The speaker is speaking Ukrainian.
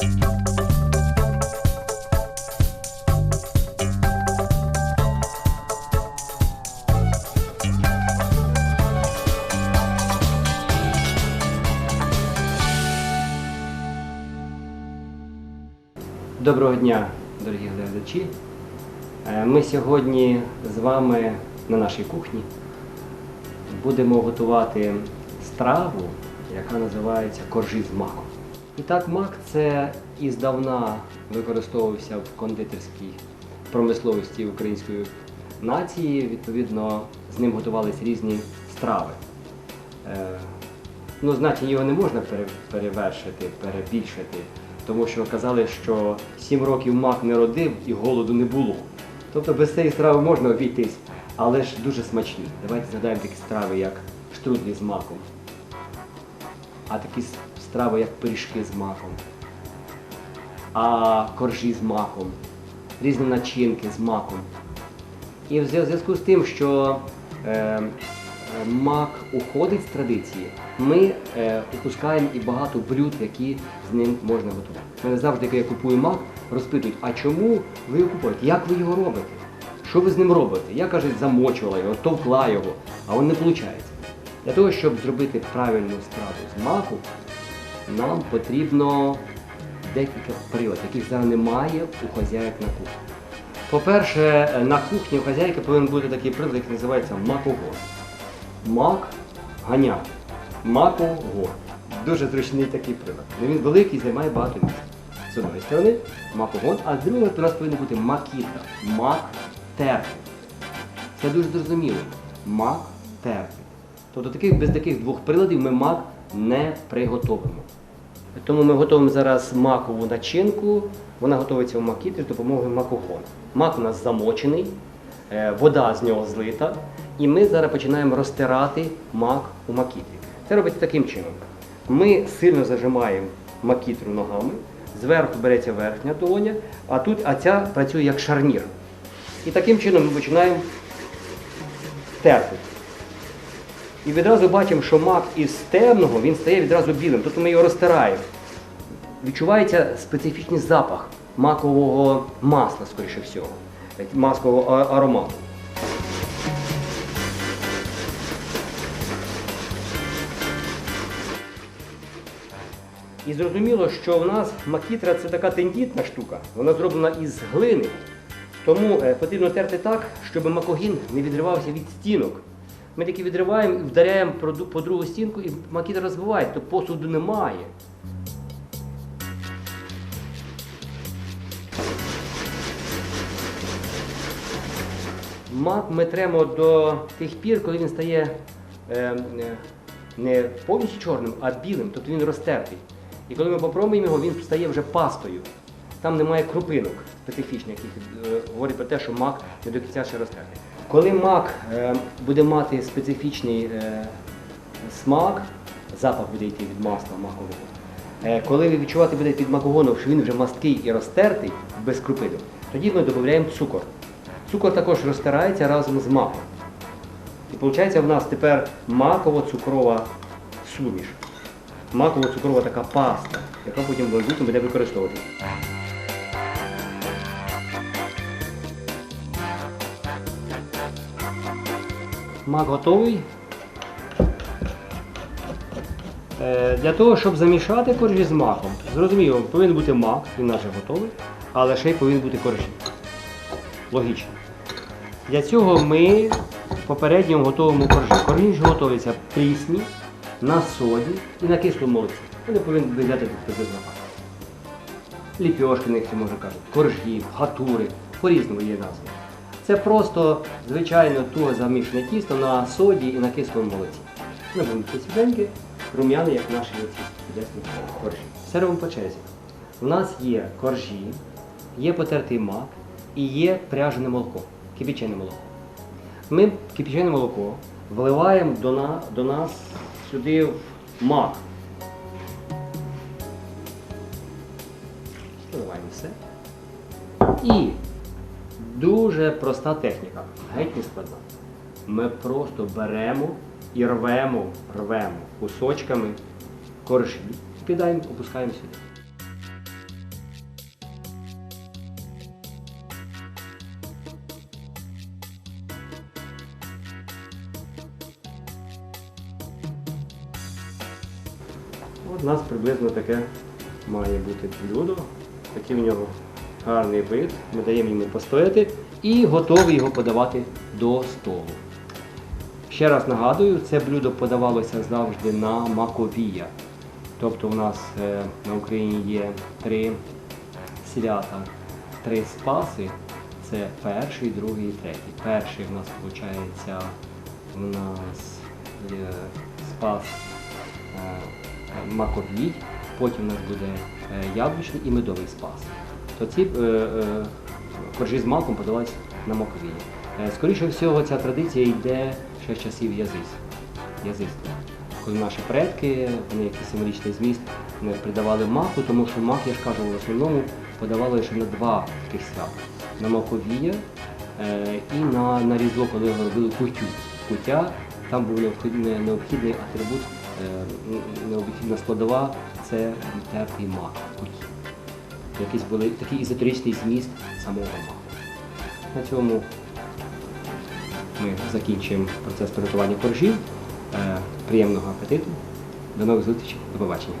Доброго дня, дорогі глядачі. Е, Ми сьогодні з вами на нашій кухні будемо готувати страву, яка називається коржі з маком. І так, мак це іздавна використовувався в кондитерській промисловості української нації. Відповідно, з ним готувались різні страви. Е, Ну, значення його не можна перевершити, перебільшити, тому що казали, що сім років мак не родив і голоду не було. Тобто без цієї страви можна обійтись, але ж дуже смачні. Давайте згадаємо такі страви, як штрудлі з маком, а такі страви, як пиріжки з маком, а коржі з маком, різні начинки з маком. І в зв'язку з тим, що е, е, мак уходить з традиції, ми е, упускаємо і багато блюд, які з ним можна готувати. Мене завжди, коли я купую мак, розпитують, а чому ви його купуєте? Як ви його робите? Що ви з ним робите? Я кажуть, замочувала його, товкла його, а воно не виходить. Для того, щоб зробити правильну страву з маку, нам потрібно декілька приладів, яких зараз немає у хазяїв на кухні. По-перше, на кухні у хазяйки повинен бути такий прилад, який називається макогон. Мак ганяти. Макогон. Дуже зручний такий прилад. Ну, Він великий, займає багато місця. З одної сторони макогон, а з другої у нас повинна бути макіта. Мак терти. Це дуже зрозуміло. Мак терти. Тобто таких, без таких двох приладів ми мак не приготовимо. Тому ми готуємо зараз макову начинку. Вона готується в макітрі з допомогою макогону. Мак у нас замочений, е, вода з нього злита, і ми зараз починаємо розтирати мак у макітрі. Це робиться таким чином. Ми сильно зажимаємо макітру ногами, зверху береться верхня долоня, а тут а ця працює як шарнір. І таким чином ми починаємо терти. І відразу бачимо, що мак із темного він стає відразу білим, тобто ми його розтираємо. Відчувається специфічний запах макового масла, скоріше всього, маскового аромату. І зрозуміло, що в нас макітра це така тендітна штука, вона зроблена із глини. Тому е, потрібно терти так, щоб макогін не відривався від стінок. Ми тільки відриваємо і вдаряємо по другу стінку, і макітра розбивається, то посуду немає. Мак ми тремо до тих пір, коли він стає е, е, не повністю чорним, а білим, тобто він розтертий. І коли ми попробуємо його, він стає вже пастою. Там немає крупинок специфічних, які е, говорять про те, що мак не до кінця ще розтертий. Коли мак е, буде мати специфічний е, смак, запах буде йти від масла макового. Е, коли ви відчувати будете від макогону, що він вже масткий і розтертий без крупинок, тоді ми додаємо цукор. Цукор також розтирається разом з маком. І виходить, в нас тепер маково-цукрова суміш. Маково-цукрова така паста, яка потім буде використовуватися. Мак готовий. Е, Для того, щоб замішати коржі з маком, зрозуміло, повинен бути мак, він вже готовий, але ще й повинен бути коржі. Логічно. Для цього ми попередньо готуємо коржі. Коржі ж готуються прісні, на соді і на кислому молоці. Вони повинні виглядати приблизно. Ліпьошки, як це можна кажуть, коржі, хатури, по-різному є назви. Це просто, звичайно, туго замішане тісто на соді і на кислому молоці. Воно буде посіденьке, рум'яне, як наші чудесні коржі. Все по черзі. У нас є коржі, є потертий мак і є пряжене молоко, кипячене молоко. Ми кипячене молоко вливаємо до, на, до нас сюди в мак. Вливаємо все. І Дуже проста техніка, геть не складна. Ми просто беремо і рвемо, рвемо кусочками кориші, кидаємо, опускаємо сюди. От У нас приблизно таке має бути блюдо, такі в нього гарний вид. Ми даємо йому постояти і готові його подавати до столу. Ще раз нагадую, це блюдо подавалося завжди на маковія. Тобто у нас е, на Україні є три свята, три спаси. Це перший, другий і третій. Перший в нас виходить у нас е, спас е, маковій, потім у нас буде яблучний і медовий спас. То ці е, е, коржі з маком подавалися на маковії. Е, Скоріше всього, ця традиція йде ще з часів язицтва. Коли наші предки, вони якийсь символічний зміст не придавали маку, тому що мак, я ж кажу, в основному подавали лише на два таких свята. На маковія і на, на різдво, коли робили кутю. Кутя, там був необхідний, необхідний атрибут, необхідна складова це тертий мак. Якийсь були такий ізотеричний зміст самого маху. На цьому ми закінчуємо процес приготування коржів. Е, Приємного апетиту. До нових зустрічей. До побачення.